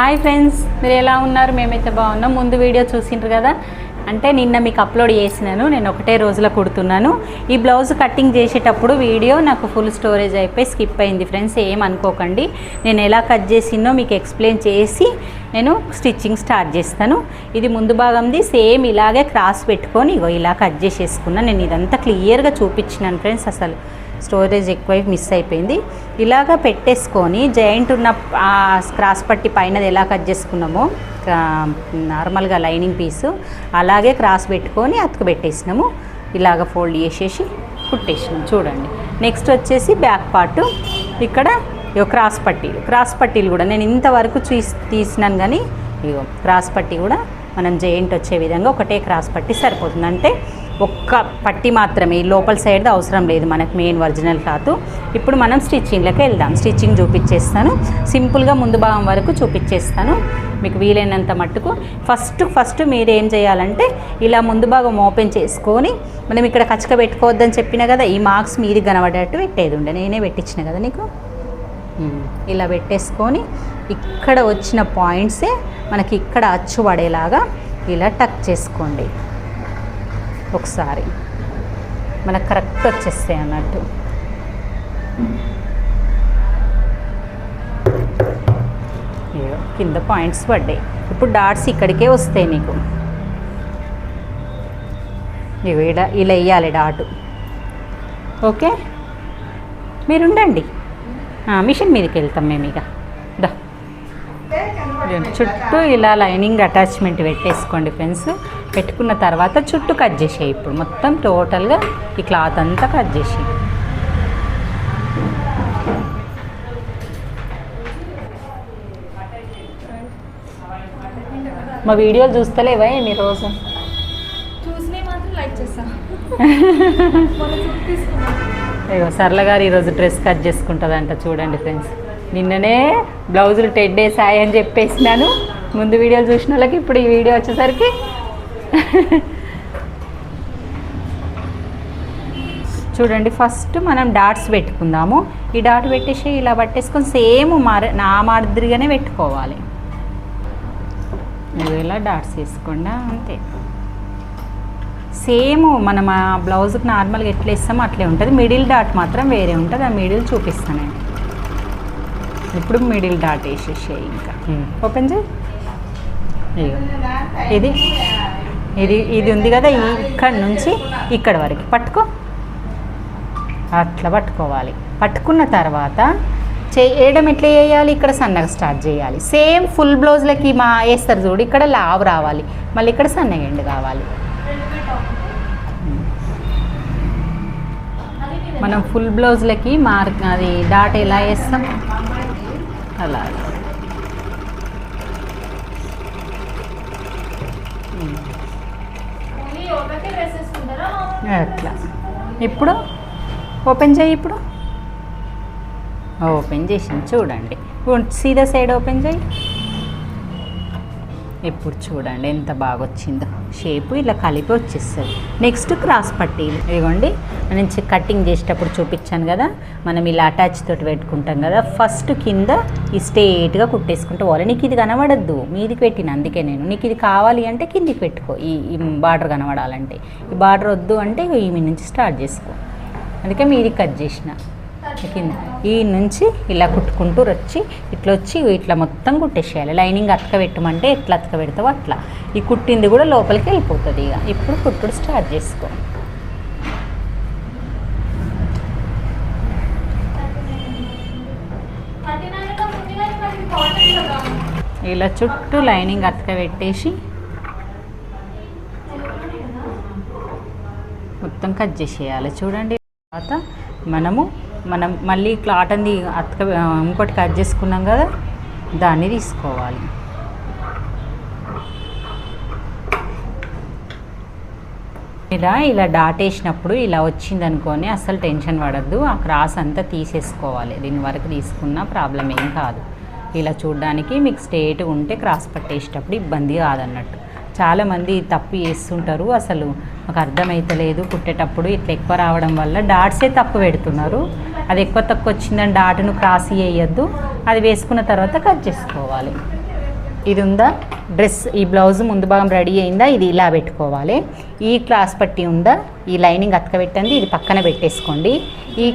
Hi friends మీరు ఎలా ఉన్నారు? మేమైతే బాగున్నాం. ముందు వీడియో చూసిండ్రు కదా? అంటే నిన్న మీకు అప్లోడ్ చేసినాను. నేను ఒకటే రోజులో కుడుతున్నాను. ఈ బ్లౌజ్ కటింగ్ చేసేటప్పుడు వీడియో నాకు ఫుల్ స్టోరేజ్ అయిపోయి స్కిప్ అయింది ఫ్రెండ్స్. ఏం అనుకోకండి. నేను ఎలా కట్ చేసిందో మీకు ఎక్స్ప్లెయిన్ చేసి నేను స్టిచ్చింగ్ స్టార్ట్ చేస్తాను. ఇది ముందు భాగంది. సేమ్ ఇలాగే క్రాస్ పెట్టుకొని ఇగో ఇలా కట్ చేసేసుకున్నా. నేను ఇదంతా క్లియర్గా చూపించినాను ఫ్రెండ్స్ అసలు. స్టోరేజ్ ఎక్కువ మిస్ అయిపోయింది. ఇలాగ పెట్టేసుకొని జాయింట్ ఉన్న ఆ క్రాస్ పట్టి పైనది ఎలా కట్ చేసుకున్నామో నార్మల్గా లైనింగ్ పీసు అలాగే క్రాస్ పెట్టుకొని అతుకు పెట్టేసినాము. ఇలాగ ఫోల్డ్ చేసేసి కుట్టేసినాం. చూడండి. నెక్స్ట్ వచ్చేసి బ్యాక్ పార్ట్. ఇక్కడ ఇగో క్రాస్ పట్టీలు. క్రాస్ పట్టీలు కూడా నేను ఇంతవరకు చూసి తీసినాను కానీ ఇగో క్రాస్ పట్టీ కూడా మనం జాయింట్ వచ్చే విధంగా ఒకటే క్రాస్ పట్టి సరిపోతుంది. అంటే ఒక్క పట్టి మాత్రమే లోపల సైడ్ అవసరం లేదు మనకు మెయిన్ ఒరిజినల్ క్లాత్ ఇప్పుడు మనం స్టిచ్చింగ్లోకి వెళ్దాం. స్టిచ్చింగ్ చూపించేస్తాను సింపుల్గా ముందు భాగం వరకు చూపించేస్తాను మీకు వీలైనంత మట్టుకు. ఫస్ట్ ఫస్ట్ మీరు ఏం చేయాలంటే ఇలా ముందు భాగం ఓపెన్ చేసుకొని మనం ఇక్కడ కచ్చక పెట్టుకోవద్దని చెప్పిన కదా ఈ మార్క్స్ మీది కనబడేటట్టు పెట్టేది ఉండే. నేనే పెట్టించిన కదా నీకు? ఇలా పెట్టేసుకొని ఇక్కడ వచ్చిన పాయింట్సే మనకి ఇక్కడ అచ్చు పడేలాగా ఇలా టక్ చేసుకోండి. ఒకసారి. మనకు కరెక్ట్ వచ్చేస్తాయి అన్నట్టు. కింద పాయింట్స్ పడ్డాయి. ఇప్పుడు డాట్స్ ఇక్కడికే వస్తాయి నీకు. ఇవి ఇలా ఇలా వేయాలి డాటు. ఓకే? మీరు ఉండండి మిషన్ మీదకి వెళ్తాం మేము ఇక దా. చుట్టూ ఇలా లైనింగ్ అటాచ్మెంట్ పెట్టేసుకోండి ఫ్రెండ్స్. పెట్టుకున్న తర్వాత చుట్టూ కట్ చేసేయి ఇప్పుడు. మొత్తం టోటల్గా ఈ క్లాత్ అంతా కట్ చేసి మా వీడియోలు చూస్తలేవా ఎన్ని రోజు? సరళ గారు ఈరోజు డ్రెస్ కట్ చేసుకుంటుందంట చూడండి ఫ్రెండ్స్. నిన్ననే బ్లౌజులు టెడ్ డేస్ అని చెప్పేసినాను. ముందు వీడియోలు చూసిన వాళ్ళకి ఇప్పుడు ఈ వీడియో వచ్చేసరికి చూడండి ఫస్ట్ మనం డాట్స్ పెట్టుకుందాము. ఈ డాట్ పెట్టేసి ఇలా పట్టేసుకొని సేమ్ మార నా మాదిరిగానే పెట్టుకోవాలి. నువ్వు ఇలా డాట్స్ వేసుకోండి అంతే. సేమ్ మనం ఆ బ్లౌజ్కి నార్మల్గా ఎట్లా ఇస్తామో అట్లే ఉంటుంది. మిడిల్ డాట్ మాత్రం వేరే ఉంటుంది. ఆ మిడిల్ చూపిస్తాను నేను ఇప్పుడు మిడిల్ డాట్ వేసేసేయి ఇంకా. ఓపెన్ చేయి. ఇది? ఇది ఇది ఉంది కదా ఇక్కడ నుంచి ఇక్కడ వరకు. పట్టుకో. అట్లా పట్టుకోవాలి. పట్టుకున్న తర్వాత చేయడం ఎట్లా చేయాలి ఇక్కడ సన్నగా స్టార్ట్ చేయాలి. సేమ్ ఫుల్ బ్లౌజ్లకి మా వేస్తారు చూడు ఇక్కడ లావు రావాలి. మళ్ళీ ఇక్కడ సన్నగా ఎండు కావాలి. మనం ఫుల్ బ్లౌజ్లకి మార్క్ అది డాట్ ఎలా వేస్తాం? అలా ఓన్లీ ఒకటే డ్రెస్ వేసుకుంటారా అట్లా. ఇప్పుడు? ఓపెన్ చేయి ఇప్పుడు. ఓపెన్ చేసింది చూడండి. సీదా సైడ్ ఓపెన్ చేయి. ఇప్పుడు చూడండి ఎంత బాగా వచ్చిందో షేపు ఇలా కలిపి వచ్చేస్తుంది. నెక్స్ట్ క్రాస్ పట్టీలు ఇదిగోండి నుంచి కటింగ్ చేసేటప్పుడు చూపించాను కదా మనం ఇలా అటాచ్ తోటి పెట్టుకుంటాం కదా ఫస్ట్ కింద ఈ స్ట్రేట్గా కుట్టేసుకుంటూ పోవాలి నీకు ఇది కనబడద్దు మీదికి పెట్టిన అందుకే నేను. నీకు ఇది కావాలి అంటే కిందికి పెట్టుకో ఈ బార్డర్ కనబడాలంటే. ఈ బార్డర్ వద్దు అంటే ఈమె ఈ నుంచి స్టార్ట్ చేసుకో. అందుకే మీది కట్ చేసిన. కింద. ఈ నుంచి ఇలా కుట్టుకుంటూ వచ్చి ఇట్లా వచ్చి ఇట్లా మొత్తం కుట్టేసేయాలి. లైనింగ్ అతక పెట్టమంటే ఎట్లా అతక పెడతావో అట్లా. ఈ కుట్టింది కూడా లోపలికి వెళ్ళిపోతుంది ఇక. ఇప్పుడు కుట్టుడు స్టార్ట్ చేసుకో. ఇలా చుట్టూ లైనింగ్ అతక పెట్టేసి మొత్తం కట్ చేసేయాలి. చూడండి తర్వాత మనము మనం మళ్ళీ కాటన్ది అతక ఇంకోటి కట్ చేసుకున్నాం కదా దాన్ని తీసుకోవాలి. ఇలా ఇలా డాట్ వేసినప్పుడు ఇలా వచ్చింది అనుకోని అసలు టెన్షన్ పడద్దు. ఆ క్రాస్ అంతా తీసేసుకోవాలి. దీని వరకు తీసుకున్న ప్రాబ్లం ఏం కాదు. ఇలా చూడడానికి మీకు స్ట్రేట్ ఉంటే క్రాస్ పట్టేసేటప్పుడు ఇబ్బంది కాదన్నట్టు. చాలామంది తప్పు చేస్తుంటారు. అసలు మాకు అర్థమైతలేదు. కుట్టేటప్పుడు ఇట్లా ఎక్కువ రావడం వల్ల డాట్సే తప్పు పెడుతున్నారు. అది ఎక్కువ తక్కువ వచ్చిందని డాట్ను క్రాస్ వేయద్దు అది వేసుకున్న తర్వాత కట్ చేసుకోవాలి. ఇది ఉందా డ్రెస్ ఈ బ్లౌజ్ ముందు భాగం రెడీ అయిందా? ఇది ఇలా పెట్టుకోవాలి. ఈ క్లాస్ పట్టి ఉందా? ఈ లైనింగ్ అతకబెట్టండి ఇది పక్కన పెట్టేసుకోండి. ఈ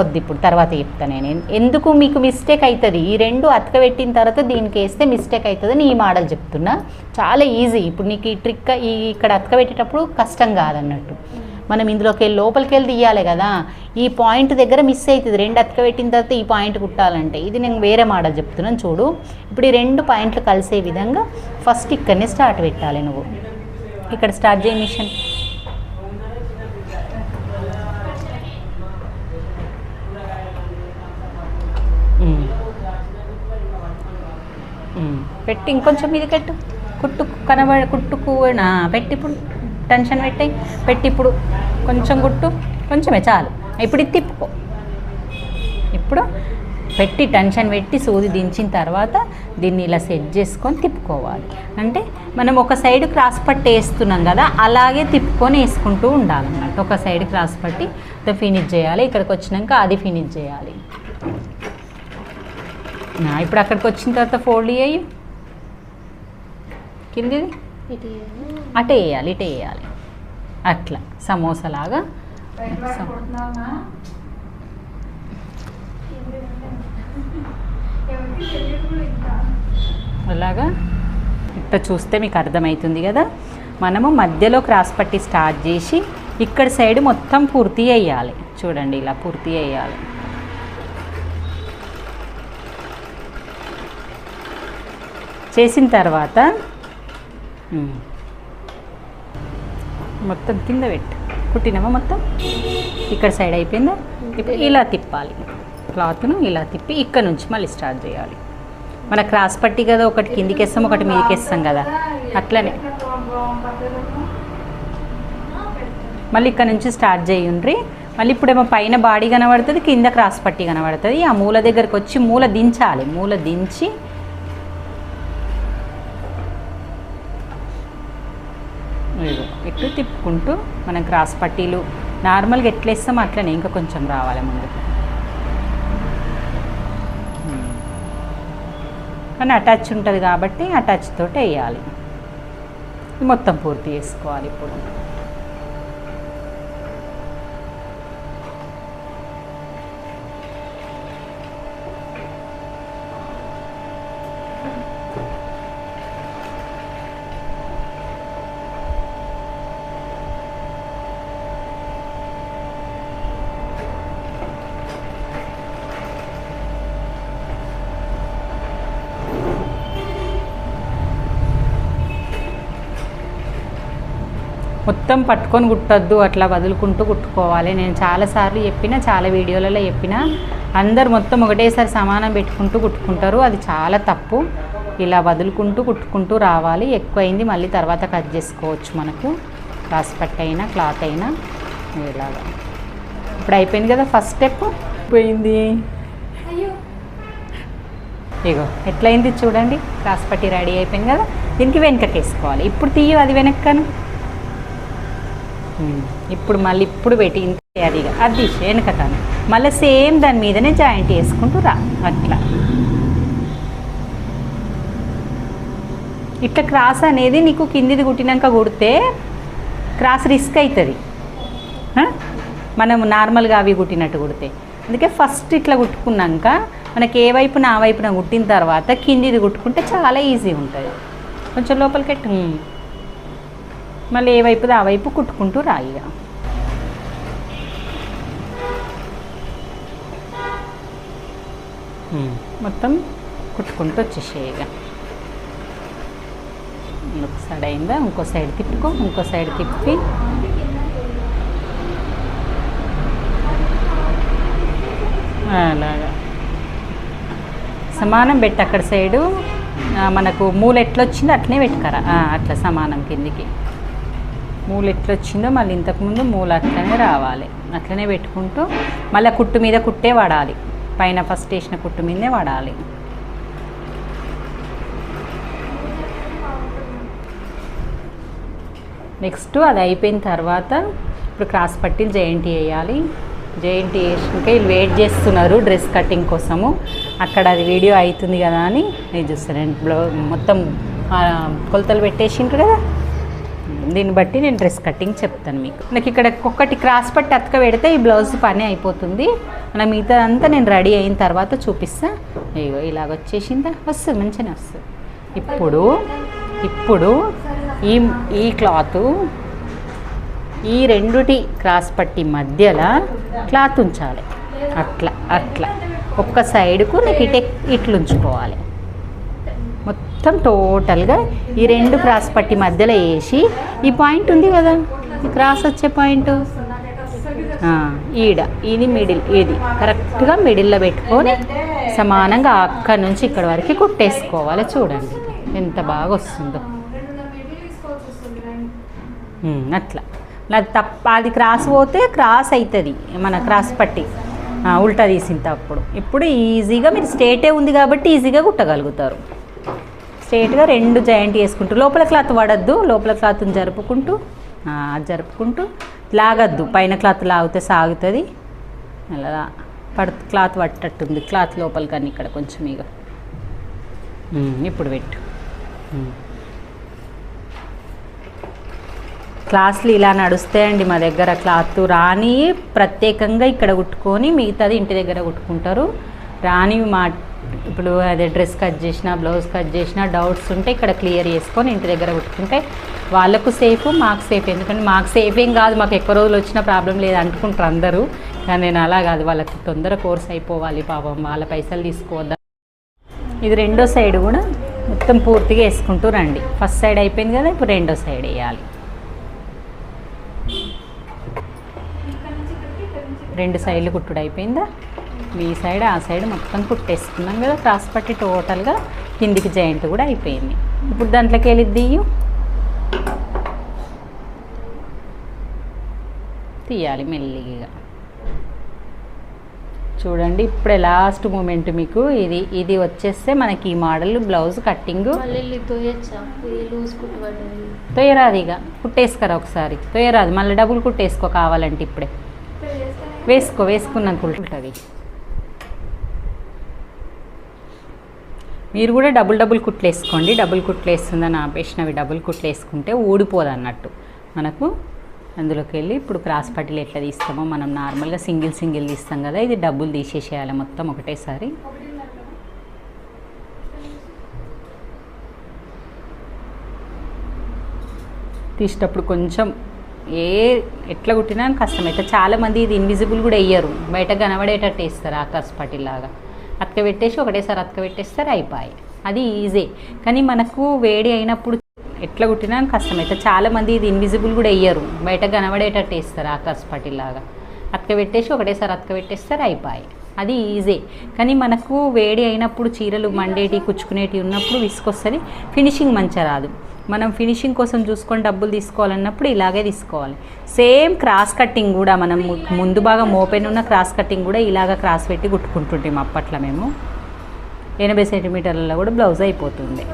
వద్దు ఇప్పుడు తర్వాత చెప్తాను నేను. ఎందుకు మీకు మిస్టేక్ అవుతుంది ఈ రెండు అతకబెట్టిన తర్వాత దీనికి వేస్తే మిస్టేక్ అవుతుందని ఈ మోడల్ చెప్తున్నా. చాలా ఈజీ ఇప్పుడు నీకు ఈ ట్రిక్ ఈ ఇక్కడ అతకబెట్టేటప్పుడు కష్టం కాదన్నట్టు. మనం ఇందులోకి వెళ్ళి లోపలికి వెళ్ళి తీయాలి కదా. ఈ పాయింట్ దగ్గర మిస్ అవుతుంది రెండు అతక పెట్టిన తర్వాత ఈ పాయింట్ కుట్టాలంటే. ఇది నేను వేరే మోడల్ చెప్తున్నాను చూడు. ఇప్పుడు ఈ రెండు పాయింట్లు కలిసే విధంగా ఫస్ట్ ఇక్కడనే స్టార్ట్ పెట్టాలి నువ్వు. ఇక్కడ స్టార్ట్ చేయి మిషన్. పెట్టి ఇంకొంచెం ఇది కట్టు కుట్టు కనబడ కుట్టుకు పెట్టి ఇప్పుడు. టెన్షన్ పెట్టి పెట్టి ఇప్పుడు కొంచెం కుట్టు కొంచెమే చాలు. ఇప్పుడు ఇది తిప్పుకో. ఇప్పుడు పెట్టి టెన్షన్ పెట్టి సూది దించిన తర్వాత దీన్ని ఇలా సెట్ చేసుకొని తిప్పుకోవాలి. అంటే మనం ఒక సైడ్ క్రాస్ పట్టి వేస్తున్నాం కదా అలాగే తిప్పుకొని వేసుకుంటూ ఉండాలన్నమాట. ఒక సైడ్ క్రాస్ పట్టి ఫినిష్ చేయాలి. ఇక్కడికి వచ్చినాక అది ఫినిష్ చేయాలి. ఇప్పుడు అక్కడికి వచ్చిన తర్వాత ఫోల్డ్ చేయి. కిందిది. అటే వేయాలి ఇటే వేయాలి. అట్లా సమోసా లాగా సమ- అలాగా? ఇట్లా చూస్తే మీకు అర్థమవుతుంది కదా? మనము మధ్యలో క్రాస్ పట్టి స్టార్ట్ చేసి ఇక్కడ సైడ్ మొత్తం పూర్తి అయ్యాలి చూడండి ఇలా పూర్తి అయ్యాలి చేసిన తర్వాత Hmm. మొత్తం కింద పెట్టు. కుట్టినామా మొత్తం? ఇక్కడ సైడ్ అయిపోయిందా? ఇప్పుడు ఇలా తిప్పాలి. క్లాత్ను ఇలా తిప్పి ఇక్కడ నుంచి మళ్ళీ స్టార్ట్ చేయాలి. మన క్రాస్ పట్టి కదా ఒకటి కిందికి వేస్తాం ఒకటి మీదకి వేస్తాం కదా. అట్లనే. మళ్ళీ ఇక్కడ నుంచి స్టార్ట్ చేయండి మళ్ళీ ఇప్పుడేమో పైన బాడీ కనబడుతుంది కింద క్రాస్ పట్టి కనబడుతుంది. ఆ మూల దగ్గరకు వచ్చి మూల దించాలి. మూల దించి ఇదిగో ఇటు తిప్పుకుంటూ మనం క్రాస్ పట్టీలు. నార్మల్గా ఎట్లా వేస్తామో అట్లనే ఇంకా కొంచెం రావాలి ముందుకు ఉమ్. కానీ అటాచ్ ఉంటుంది కాబట్టి అటాచ్ తోటి వేయాలి. మొత్తం పూర్తి చేసుకోవాలి ఇప్పుడు. మొత్తం పట్టుకొని కుట్టొద్దు అట్లా వదులుకుంటూ కుట్టుకోవాలి. నేను చాలాసార్లు చెప్పిన చాలా వీడియోలలో చెప్పిన అందరు మొత్తం ఒకటేసారి సమానం పెట్టుకుంటూ కుట్టుకుంటారు. అది చాలా తప్పు. ఇలా వదులుకుంటూ కుట్టుకుంటూ రావాలి. ఎక్కువైంది మళ్ళీ తర్వాత కట్ చేసుకోవచ్చు మనకు. క్లాస్ పట్టు అయినా క్లాత్ అయినా ఇలాగా. ఇప్పుడు అయిపోయింది కదా ఫస్ట్ స్టెప్? పోయింది అయ్యో. ఇగో ఎట్లయింది చూడండి. పట్టి రెడీ అయిపోయింది కదా. దీనికి వెనకకి వేసుకోవాలి ఇప్పుడు తీయ అది వెనక్కను. Hmm. ఇప్పుడు మళ్ళీ ఇప్పుడు పెట్టి ఇంత అది అది తీసి మళ్ళీ సేమ్ దాని మీదనే జాయింట్ వేసుకుంటూ రా. అట్లా. ఇట్లా క్రాస్ అనేది నీకు కిందిది కుట్టినాక కుడితే క్రాస్ రిస్క్ అవుతుంది మనం నార్మల్గా అవి కుట్టినట్టు కుడితే. అందుకే ఫస్ట్ ఇట్లా కుట్టుకున్నాక మనకి ఏ వైపున ఆ వైపున కుట్టిన తర్వాత కిందిది కుట్టుకుంటే చాలా ఈజీ ఉంటుంది. కొంచెం లోపలికెట్టు hmm. మళ్ళీ ఏ వైపుది ఆ వైపు కుట్టుకుంటూ రాయిగా మొత్తం కుట్టుకుంటూ వచ్చేసేయగా ఒక సైడ్ అయిందా ఇంకో సైడ్ తిప్పుకో ఇంకో సైడ్ తిప్పి. అలాగా. సమానం పెట్టి అక్కడ సైడు. మనకు మూల ఎట్లా వచ్చిందో అట్లనే పెట్టుకరా. అట్లా సమానం కిందికి. మూలు ఎట్లా వచ్చిందో మళ్ళీ ఇంతకుముందు మూల అట్లనే రావాలి. అట్లనే పెట్టుకుంటూ మళ్ళీ కుట్టు మీద కుట్టే వాడాలి పైన ఫస్ట్ వేసిన కుట్టు మీదే వాడాలి నెక్స్ట్ అది అయిపోయిన తర్వాత ఇప్పుడు క్రాస్ పట్టీలు జయంతి వేయాలి. జయంటి వేసినాక వీళ్ళు వెయిట్ చేస్తున్నారు డ్రెస్ కటింగ్ కోసము. అక్కడ అది వీడియో అవుతుంది కదా అని. నేను చూస్తాను బ్లౌ మొత్తం కొలతలు పెట్టేసిండ్రు కదా? దీన్ని బట్టి నేను డ్రెస్ కటింగ్ చెప్తాను మీకు. నాకు ఇక్కడ ఒక్కటి క్రాస్ పట్టి అతక పెడితే ఈ బ్లౌజ్ పని అయిపోతుంది. మన మిగతా అంతా నేను రెడీ అయిన తర్వాత చూపిస్తా. అయ్యో ఇలాగ వచ్చేసిందా? వస్తుంది మంచిగానే వస్తుంది. ఇప్పుడు ఇప్పుడు ఈ ఈ క్లాత్ ఈ రెండుటి క్రాస్ పట్టి మధ్యలో క్లాత్ ఉంచాలి. అట్లా అట్లా. ఒక్క సైడ్కు నీకు ఇటే ఇట్లు ఉంచుకోవాలి మొత్తం టోటల్గా ఈ రెండు క్రాస్ పట్టి మధ్యలో వేసి ఈ పాయింట్ ఉంది కదా? ఈ క్రాస్ వచ్చే పాయింట్? ఈడ ఇది మిడిల్ ఇది కరెక్ట్గా మిడిల్లో పెట్టుకొని సమానంగా అక్కడ నుంచి ఇక్కడ వరకు కుట్టేసుకోవాలి చూడండి. ఎంత బాగా వస్తుందో. అట్లా. అది తప్ప అది క్రాస్ పోతే క్రాస్ అవుతుంది మన క్రాస్ పట్టి. ఉల్టా తీసిన తప్పుడు ఇప్పుడు ఈజీగా మీరు స్టేటే ఉంది కాబట్టి ఈజీగా కుట్టగలుగుతారు. స్ట్రేట్గా రెండు జాయింట్ వేసుకుంటూ లోపల క్లాత్ పడద్దు లోపల క్లాత్ని జరుపుకుంటూ జరుపుకుంటూ లాగద్దు. పైన క్లాత్ లాగితే సాగుతుంది. అలా పడు క్లాత్ పట్టట్టుంది. క్లాత్ లోపల కానీ ఇక్కడ కొంచెం ఇక ఇప్పుడు పెట్టు. క్లాసులు ఇలా నడుస్తాయండి మా దగ్గర క్లాత్ రాని ప్రత్యేకంగా ఇక్కడ కుట్టుకొని మిగతాది ఇంటి దగ్గర కుట్టుకుంటారు. రాని మా ఇప్పుడు అదే డ్రెస్ కట్ చేసినా బ్లౌజ్ కట్ చేసినా డౌట్స్ ఉంటే ఇక్కడ క్లియర్ చేసుకొని ఇంటి దగ్గర కుట్టుకుంటే వాళ్ళకు సేఫ్ మాకు సేఫ్. ఎందుకంటే మాకు సేఫ్ ఏం కాదు మాకు ఎక్కువ రోజులు వచ్చిన ప్రాబ్లం లేదు అనుకుంటారు అందరూ. కానీ నేను అలా కాదు వాళ్ళకి తొందర కోర్స్ అయిపోవాలి పాపం వాళ్ళ పైసలు తీసుకోవద్దా. ఇది రెండో సైడ్ కూడా మొత్తం పూర్తిగా వేసుకుంటూ రండి. ఫస్ట్ సైడ్ అయిపోయింది కదా ఇప్పుడు రెండో సైడ్ వేయాలి. రెండు సైడ్లు కుట్టుడు అయిపోయిందా? ఈ సైడ్ ఆ సైడ్ మొత్తం కుట్టేసుకున్నాం కదా క్రాస్ పట్టి టోటల్గా కిందికి జాయింట్ కూడా అయిపోయింది. ఇప్పుడు దాంట్లోకి వెళ్ళి దియ్యు తీయాలి మెల్లిగా. చూడండి ఇప్పుడే లాస్ట్ మూమెంట్ మీకు. ఇది ఇది వచ్చేస్తే మనకి ఈ మోడల్ బ్లౌజ్ కట్టింగ్ తొయ్యరాదు ఇక. కుట్టేసుకోరా ఒకసారి. తొయ్యరాదు. మళ్ళీ డబుల్ కుట్టేసుకో కావాలంటే ఇప్పుడే. వేసుకో వేసుకున్నాక ఉంటుంది మీరు కూడా డబుల్ డబుల్ కుట్లు వేసుకోండి. డబుల్ కుట్లు వేస్తుందని ఆపేసినవి డబుల్ కుట్లు వేసుకుంటే ఊడిపోదు అన్నట్టు. మనకు అందులోకి వెళ్ళి ఇప్పుడు క్రాస్ పట్టీలు ఎట్లా తీస్తామో మనం నార్మల్గా సింగిల్ సింగిల్ తీస్తాం కదా ఇది డబ్బులు తీసేసేయాలి మొత్తం ఒకటేసారి. తీసేటప్పుడు కొంచెం ఏ ఎట్లా కుట్టినా కష్టమైతే చాలామంది ఇది ఇన్విజిబుల్ కూడా వేయరు. బయట కనబడేటట్టు వేస్తారు ఆకాశ పట్టిలాగా. అతక పెట్టేసి ఒకటేసారి అతక పెట్టేస్తారు అయిపోయి అది ఈజీ. కానీ మనకు వేడి అయినప్పుడు ఎట్లా కుట్టినా కష్టమైతే చాలామంది ఇది ఇన్విజిబుల్ కూడా వేయరు. బయట కనబడేటట్టు వేస్తారు ఆకాశ పట్టిలాగా అతక పెట్టేసి ఒకటేసారి అతక పెట్టేస్తారు అయిపోయి అది ఈజీ. కానీ మనకు వేడి అయినప్పుడు చీరలు మండేటి కుచ్చుకునేటివి ఉన్నప్పుడు విసుకొస్తుంది ఫినిషింగ్ మంచిగా రాదు. మనం ఫినిషింగ్ కోసం చూసుకొని డబ్బులు తీసుకోవాలన్నప్పుడు ఇలాగే తీసుకోవాలి. సేమ్ క్రాస్ కట్టింగ్ కూడా మనం ముందు బాగా ఓపెన్ ఉన్న క్రాస్ కట్టింగ్ కూడా ఇలాగ క్రాస్ పెట్టి కుట్టుకుంటుంటాం అప్పట్లో మేము. ఎనభై సెంటీమీటర్లలో కూడా బ్లౌజ్ అయిపోతుంది.